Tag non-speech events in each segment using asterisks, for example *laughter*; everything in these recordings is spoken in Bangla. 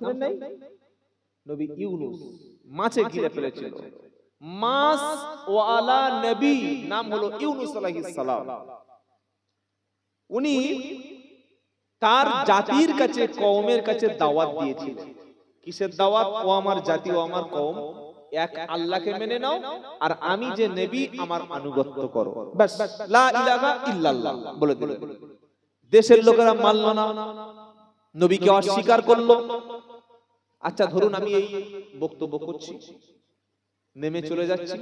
শুনেন নাই? নবী ইউনুস মাছে ঘিরে ফেলেছিল। মাছ ওয়ালা নবী নাম হলো ইউনুস আলাইহিস সালাম। উনি তার জাতির কাছে কওমের কাছে দাওয়াত দিয়েছিলেন। কিসের দাওয়াত? ও আমার জাতি ও আমার কওম। এক আল্লাহকে মেনে নাও আর আমি যে নবী আমার আনুগত্য করো। ব্যাস। লা ইলাহা ইল্লাল্লাহ। বলে দিলেন। দেশের লোকেরা মানল না। নবীকে অস্বীকার করল। আচ্ছা ধরুন আমি এই বক্তব্য করছি। নেমে চলে যাচ্ছি।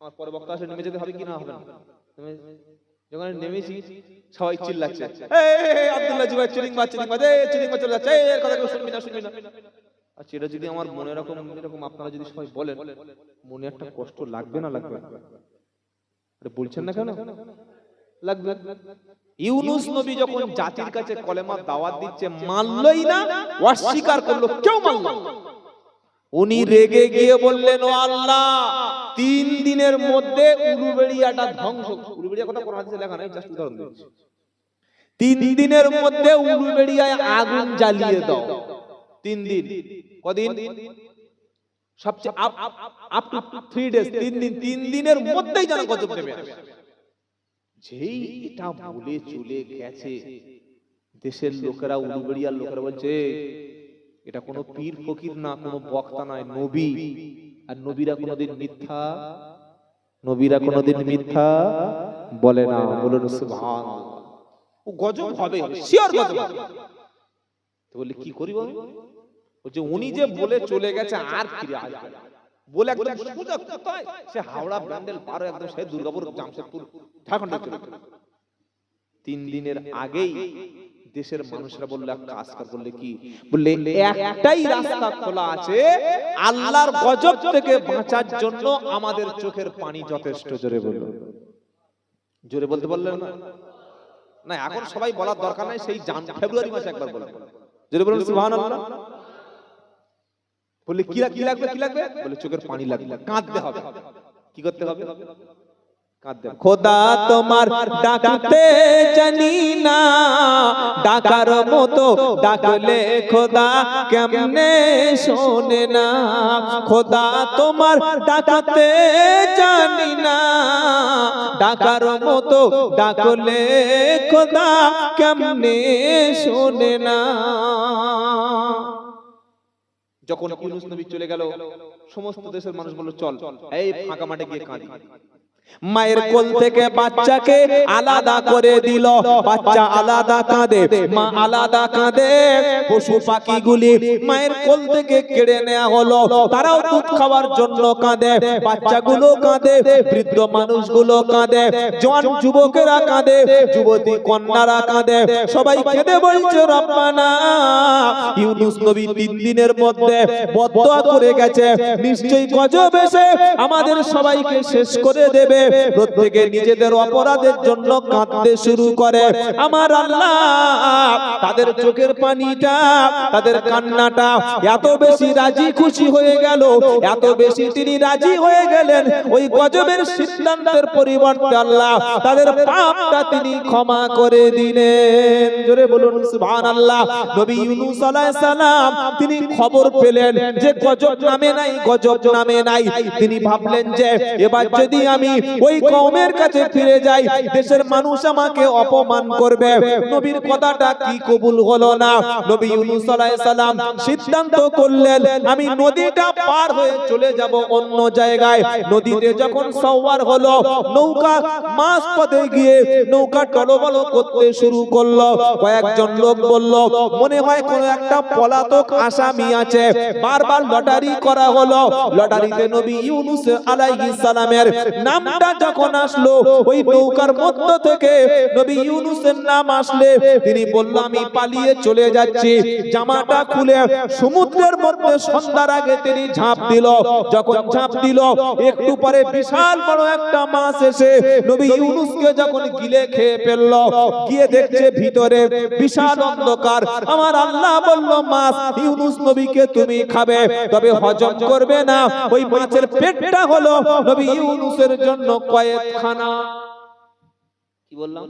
আমার পরে বক্তা আসলে নেমে যেতে হবে কি না হবে না? যখন নেমেছি সবাই চিল্লাচ্ছে। আব্দুল্লাহ জি ভাই চিলিং মাছ চিলিং মাছ চিলিং মাছ চলে যাচ্ছে। এর কথা কেউ শুনবি না শুনবি না। আচ্ছা এটা যদি আমার মনে এরকম এরকম আপনারা যদি সবাই বলেন মনে একটা কষ্ট লাগবে না লাগবে? না? বলছেন না কেন? লাগবে। ইউনুস নবী যখন জাতির কাছে কলেমা দাওয়াত দিচ্ছে মানলই না অস্বীকার করল কেউ মানল উনি রেগে গিয়ে বললেন ও আল্লাহ তিন দিনের মধ্যে উলুবেড়িয়াটা ধ্বংস উলুবেড়িয়া কথা কোন হাদিসে লেখা নাই জাস্ট উদাহরণ দিচ্ছি। তিন দিনের মধ্যে উলুবেড়িয়ায় আগুন জ্বালিয়ে দাও। তিন দিন। কদিন? সবচেয়ে আপ আপ টু ডেজ তিন দিন। তিন দিনের মধ্যেই যেন গজব নেমে আসে। যেই এটা ভুলে চলে গেছে দেশের লোকেরা উলুবেড়িয়ার লোকেরা বলছে এটা কোনো পীর ফকির না কোনো বক্তা নয় নবী। আর নবীরা কোনোদিন মিথ্যা নবীরা কোনোদিন মিথ্যা বলে না বলুন সুবহান ও গজব হবে শিওর গজব। তো বলে কি করি বল বলছে উনি যে বলে চলে গেছে আর ফিরে আসবে। বলে একদম সোজা কোথায়? সে হাওড়া পার একদম সে দুর্গাপুর জামশেদপুর চলে। তিন দিনের আগেই দেশের মানুষরা বললে কাজ কর, বললে কি বললে, একটাই রাস্তা খোলা আছে, আল্লাহর গজব থেকে বাঁচার জন্য আমাদের চোখের পানি যথেষ্ট, জোরে বলল জোরে বলতে বললেন না না, এখন সবাই বলার দরকার নাই, সেই জান ফেব্রুয়ারি মাসে একবার বলবেন জোরে বলুন, সুবহানাল্লাহ বললে কি লাগ- কি লাগবে কি লাগবে? বলে চোখের পানি লাগবে। কাঁদতে হবে। কি করতে হবে। খোদা তোমার ডাকতে জানি না। ডাকার মতো ডাকলে খোদা কেমনে শোনে না? খোদা তোমার ডাকতে জানি না। ডাকার মতো ডাকলে খোদা কেমনে শোনে না? যখন ইউনুস নবী চলে গেল, সমস্ত দেশের মানুষ বলল, চল, এই ফাঁকা মাঠে গিয়ে কাঁদি। মায়ের কোল থেকে বাচ্চাকে আলাদা করে দিল। বাচ্চা আলাদা কাঁদে, মা আলাদা কাঁদে। পশু পাখিগুলি মায়ের কোল থেকে কেড়ে নেওয়া হলো। তারাও দুধ খাওয়ার জন্য কাঁদে, বাচ্চাগুলো কাঁদে, বৃদ্ধ মানুষগুলো কাঁদে জওয়ান যুবকেরা কাঁদে, যুবতী কন্যারা কাঁদে। সবাই কেঁদে বলছে, রব্বানা। ইউনুস নবী তিন দিনের মধ্যে বদদোয়া করে গেছে। নিশ্চয়ই গজব এসে আমাদের সবাইকে শেষ করে দেবে। প্রত্যেকে নিজেদের অপরাধের জন্য কাঁদতে শুরু করে। আমার আল্লাহ, তাদের চোখের পানিটা, তাদের কান্নাটা এত বেশি রাজি খুশি হয়ে গেল, এত বেশি তিনি রাজি হয়ে গেলেন। ওই গজবের সিদ্ধান্তের পরিবর্তে আল্লাহ তাদের পাপটা তিনি ক্ষমা করে দিলেন। জোরে বলুন, সুবহানাল্লাহ। নবী ইউনূস আলাইহিস সালাম, তিনি খবর পেলেন যে গজব নামে নাই, গজব নামে নাই। তিনি ভাবলেন যে এবার যদি আমি ওই কওমের কাছে ফিরে যাই, দেশের মানুষ আমাকে অপমান করবে। নবীর কথাটা কি কবুল হলো না? নবী ইউনূস আলাইহিস সালাম সিদ্ধান্ত করলেন, আমি নদীটা পার হয়ে চলে যাব অন্য জায়গায়। নদীতে যখন সওয়ার হলো, নৌকা মাছ পথে গিয়ে নৌকা টলবল করতে শুরু করল। কয়েকজন লোক বলল, মনে হয় কোন একটা পলাতক আসামি আছে। বারবার লটারি করা হলো। লটারিতে নবী ইউনূস আলাইহিস সালামের নামটা যখন আসলো, ওই নৌকার মধ্য থেকে নবী ইউনূসের নাম আসলে। তিনি বলল, আমি পালিয়ে চলে যাচ্ছি। জামাটা খুলে সমুদ্রের মধ্যে সন্ধ্যার আগে তিনি ঝাঁপ দিল। যখন ঝাঁপ দিল, একটু পরে বিশাল বড় একটা মাছ এসে নবী ইউনূসকে যখন গিলে খেয়ে ফেলল, গিয়ে দেখছে ভিতরে বিশাল অন্ধকার। আমার আল্লাহ বলল, মাছ, ইউনূস নবীকে তুমি খাবে, তবে হজম করবে না। ওই মাছের পেটটা হলো নবী ইউনূসের জন্য কয়েকখানা। কি বললাম?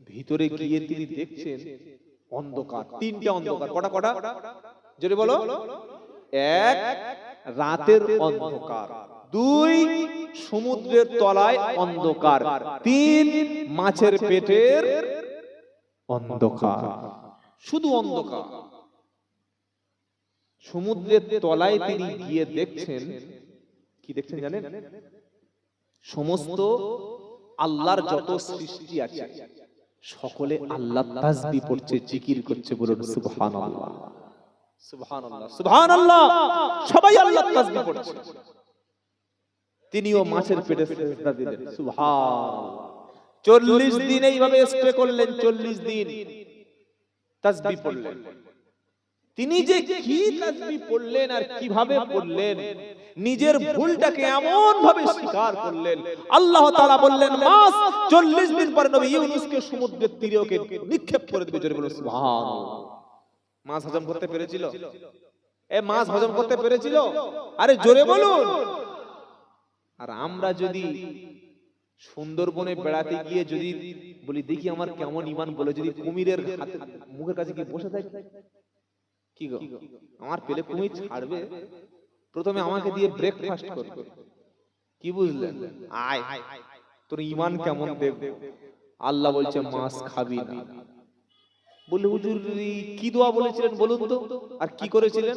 ভিতরে গিয়ে তিনি দেখছেন অন্ধকার। তিনটে অন্ধকার। কটা কটা? যদি বলো। এক, রাতের অন্ধকার। দুই, সমুদ্রের তলায় অন্ধকার। তিন, মাছের পেটের অন্ধকার। শুধু অন্ধকার। সমুদ্রের তলায় তিনি গিয়ে দেখছেন কি দেখছেন জানেন? সমস্ত আল্লাহর যত সৃষ্টি আছে সকলে আল্লাহ তাসবি পড়ছে জিকির করছে বলুন সুবহানাল্লাহ। সুবহানাল্লাহ। সুবহানাল্লাহ! সবাই আল্লাহ তাসবি পড়ছে। তিনিও মাছের পেটে সেজদা দিলেন। সুবহানাল্লাহ 40 দিন এইভাবে স্প্রে করলেন 40 দিন। তাসবি পড়লেন। তিনি যে কি তাসবি পড়লেন আর কীভাবে পড়লেন নিজের ভুলটাকে এমন ভাবে স্বীকার করলেন। আল্লাহ তাআলা বললেন মাস 40 দিন পরে নবী ইউনূসকে সমুদ্রের তীরে ওকে নিক্ষেপ করে দিবে জোরে বলুন সুবহানাল্লাহ। মাছ হজম করতে পেরেছিল? এ মাছ হজম করতে পেরেছিল? আরে জোরে বলুন। আর আমরা যদি সুন্দরবনে বেড়াতে গিয়ে যদি বলি দেখি আমার কেমন ইমান বলে যদি কুমিরের মুখের কাছে গিয়ে বসে থাকি? কি গো? আমার পেলে কুমির ছাড়বে? প্রথমে আমাকে দিয়ে ব্রেকফাস্ট করবে কি বুঝলেন? আয়। তোর ইমান কেমন দেখবে? আল্লাহ বলছে মাছ খাবি না। বললে হুজুর কি দোয়া বলেছিলেন বলুন তো? আর কি করেছিলেন?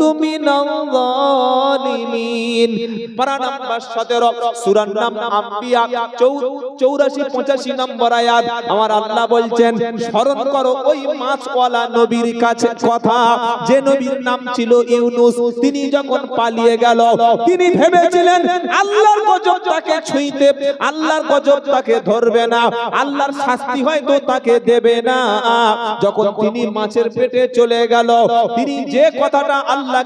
তিনি যখন পালিয়ে গেল, তিনি ভেবেছিলেন, আল্লাহর গজব তাকে ছুঁইতে, আল্লাহর গজব তাকে ধরবে না, আল্লাহর শাস্তি হয়তো তাকে দেবে না। যখন তিনি মাছের পেটে চলে গেল, তিনি যে কথাটা আল্লাহ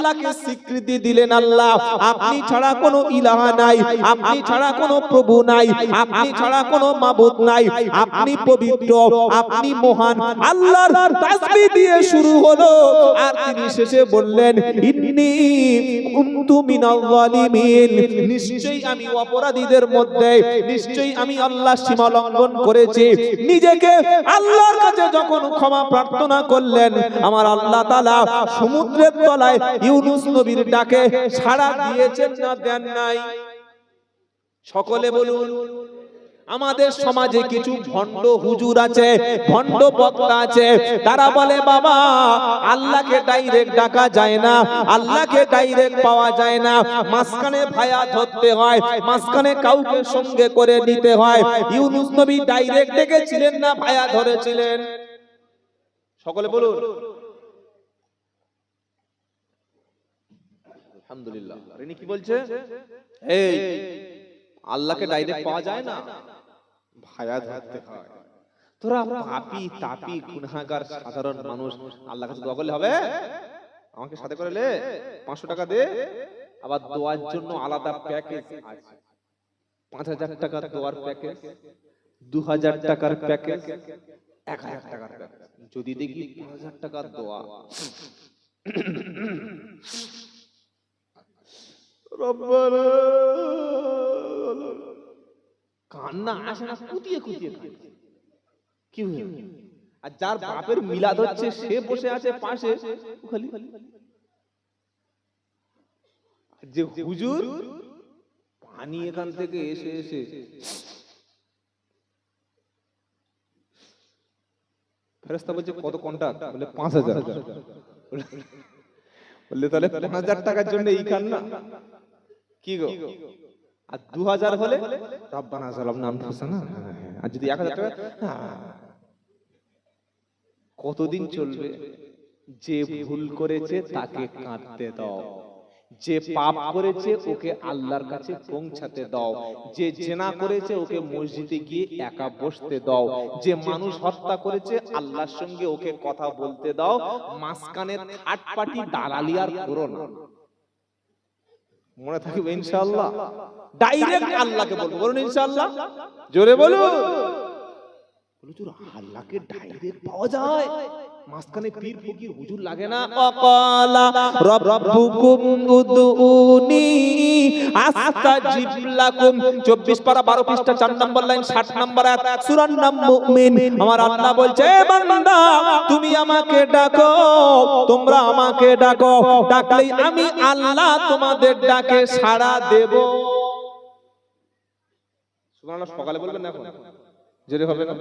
আল্লাহকে স্বীকৃতি দিলেন আল্লাহ। আপনি ছাড়া কোনো ইলাহা নাই, আপনি ছাড়া কোনো প্রভু নাই, আপনি ছাড়া কোনো মাবুদ নাই। আপনি পবিত্র, আপনি মহান। আল্লাহর তাসবিহ দিয়ে শুরু হলো। আর তিনি শেষে বললেন, ইন্নী কুনতু মিনাল জালিমিন নিশ্চয়ই আমি অপরাধীদের মধ্যে, নিশ্চয়ই আমি আল্লাহ সীমা লঙ্ঘন করেছি। নিজেকে আল্লাহর কাছে যখন ক্ষমা প্রার্থনা করলেন, আমার আল্লাহ তাআলা সমুদ্রের তলায় ইউনুস নবীর ডাকে সাড়া দিয়েছেন না দেন নাই? সকলে বলুন, আমাদের সমাজে কিছু ভণ্ড হুজুর আছে, ভণ্ড বক্তা আছে, তারা বলে, বাবা, আল্লাহকে ডাইরেক্ট ডাকা যায় না, আল্লাহকে ডাইরেক্ট পাওয়া যায় না। মাঝখানে ভায়া ধরতে হয়, মাঝখানে কাউকে সঙ্গে করে নিতে হয়। ইউনুস নবী ডাইরেক্ট ডেকেছিলেন না ভায়া ধরেছিলেন? সকলে বলুন। আলহামদুলিল্লাহ। কি বলছে? এই আল্লাহকে ডাইরেক্ট পাওয়া যায় না। ভায়া ধরতে হয়। তোরা পাপি তাপি গুনাহগার সাধারণ মানুষ। আল্লাহ কাছে দোয়া করলে হবে? আমাকে সাথে করে লে পাঁচশো টাকা দে। আবার দোয়ার জন্য আলাদা প্যাকেজ আছে। পাঁচ হাজার টাকার দোয়ার প্যাকেজ দু হাজার টাকার প্যাকেজ এক হাজার টাকার প্যাকেজ যদি দেখি হাজার টাকার দোয়া। *clears throat* কান্না আসে না কুতিয়ে কুতিয়ে কি আর যার বাপের মিলাদ হচ্ছে, সে বসে আছে পাশে যে হুজুর পানি এখান থেকে এসে এসে। ফেরেস্তা বলছে, কত কন্টাক্ট বলে, পাঁচ হাজার। বললে তাহলে পাঁচ হাজার টাকার জন্য এই কান্না? কি গো? আর দু হাজার হলে? রব্বানা জালামনা আনফুসানা আর যদি এক হাজার টাকা হ্যাঁ। কতদিন চলবে? যে ভুল করেছে তাকে কাঁদতে দাও। যে পাপ করেছে ওকে আল্লাহর কাছে পৌঁছাতে দাও। যে জেনা করেছে ওকে মসজিদে গিয়ে একা বসতে দাও। যে মানুষ হত্যা করেছে আল্লাহর সঙ্গে ওকে কথা বলতে দাও। মাঝখানে থার্ড পার্টি দালালি আর করো না। মনে থাকবে ইনশাল্লাহ ডাইরেক্ট আল্লাহকে বলব। বলুন ইনশাল্লাহ জোরে বলুন। বলে তোর আল্লাহকে ডাইরেক্ট পাওয়া যায়? মাঝখানে পীর ফকির হুজুর লাগে না। অকালা রব্বুকুম 24 পারা 12 পৃষ্ঠা 4 নম্বর লাইন 60 নম্বর আয়াত সূরা নাম মুমিন। আমার আল্লাহ বলছে বান্দা তুমি আমাকে ডাকো তোমরা আমাকে ডাকো। ডাকলেই আমি আল্লাহ তোমাদের ডাকে সাড়া দেব। সুবহানাল্লাহ সকালে বলবেন না এখন? জোরে হবে না?